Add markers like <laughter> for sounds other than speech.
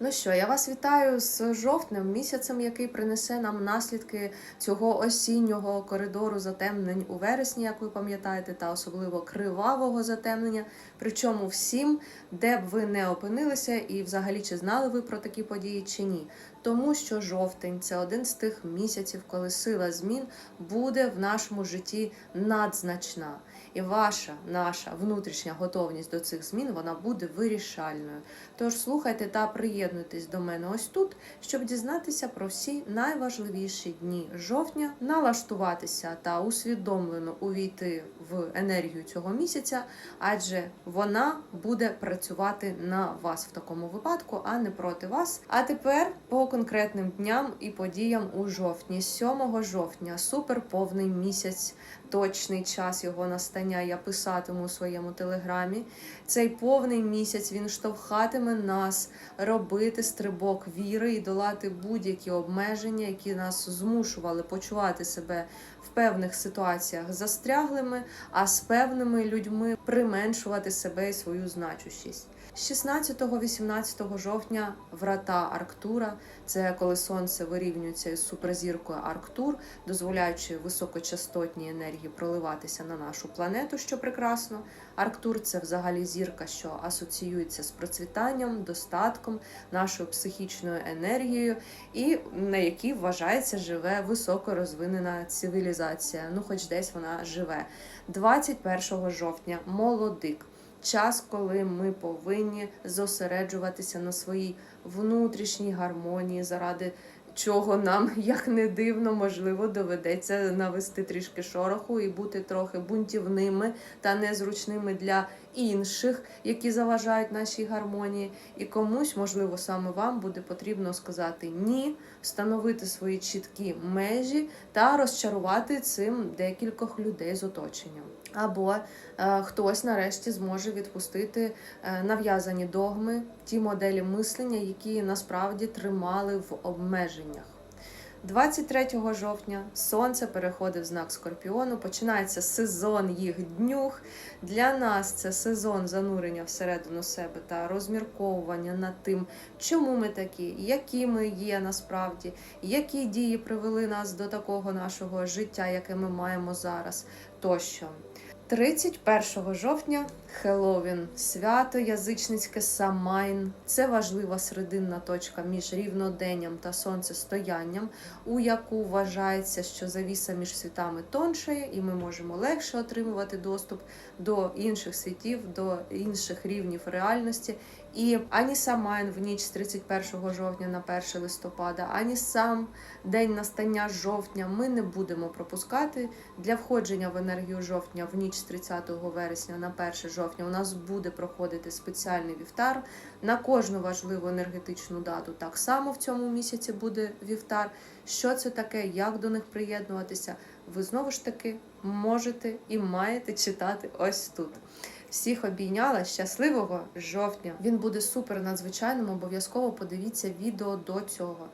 Ну що, я вас вітаю з жовтнем, місяцем, який принесе нам наслідки цього осіннього коридору затемнень у вересні, як ви пам'ятаєте, та особливо кривавого затемнення. Причому всім, де б ви не опинилися, і взагалі чи знали ви про такі події чи ні. Тому що жовтень це один з тих місяців, коли сила змін буде в нашому житті надзначна. І ваша, наша внутрішня готовність до цих змін вона буде вирішальною. Тож слухайте та приєднуйтесь до мене ось тут, щоб дізнатися про всі найважливіші дні жовтня, налаштуватися та усвідомлено увійти в енергію цього місяця, адже вона буде працювати на вас в такому випадку, а не проти вас. А тепер по конкретним дням і подіям у жовтні, 7 жовтня, суперповний місяць. Точний час його настання я писатиму у своєму телеграмі. Цей повний місяць він штовхатиме нас робити стрибок віри і долати будь-які обмеження, які нас змушували почувати себе в певних ситуаціях застряглими, а з певними людьми применшувати себе і свою значущість. З 16-18 жовтня врата Арктура це коли сонце вирівнюється із суперзіркою Арктур, дозволяючи високочастотній енергії проливатися на нашу планету, що прекрасно. Арктур це взагалі зірка, що асоціюється з процвітанням, достатком, нашою психічною енергією, і на якій вважається живе високорозвинена цивілізація. Ну, хоч десь вона живе. 21 жовтня молодик. Час, коли ми повинні зосереджуватися на своїй внутрішній гармонії, заради чого нам, <laughs> як не дивно, можливо, доведеться навести трішки шороху і бути трохи бунтівними та незручними для інших, які заважають нашій гармонії. І комусь, можливо, саме вам буде потрібно сказати ні, встановити свої чіткі межі та розчарувати цим декількох людей з оточенням. Або е, хтось нарешті зможе відпустити е, нав'язані догми, ті моделі мислення, які насправді тримали в обмеженнях. 23 жовтня сонце переходить в знак Скорпіону, починається сезон їх днюх. Для нас це сезон занурення всередину себе та розмірковування над тим, чому ми такі, які ми є насправді, які дії привели нас до такого нашого життя, яке ми маємо зараз. Тощо. 31 жовтня Хеловін, свято язичницьке Самайн. Це важлива серединна точка між рівноденням та сонцестоянням, у яку вважається, що завіса між світами тоншає, і ми можемо легше отримувати доступ до інших світів, до інших рівнів реальності. І ані Самайн в ніч з 31 жовтня на 1 листопада, ані сам день настання жовтня ми не будемо пропускати для входження в енергію жовтня в ніч з 30 вересня на 1 жовтня. У нас буде проходити спеціальний вівтар на кожну важливу енергетичну дату. Так само в цьому місяці буде вівтар. Що це таке, як до них приєднуватися? Ви знову ж таки можете і маєте читати ось тут. Всіх обійняла щасливого жовтня. Він буде супер надзвичайним. Обов'язково подивіться відео до цього.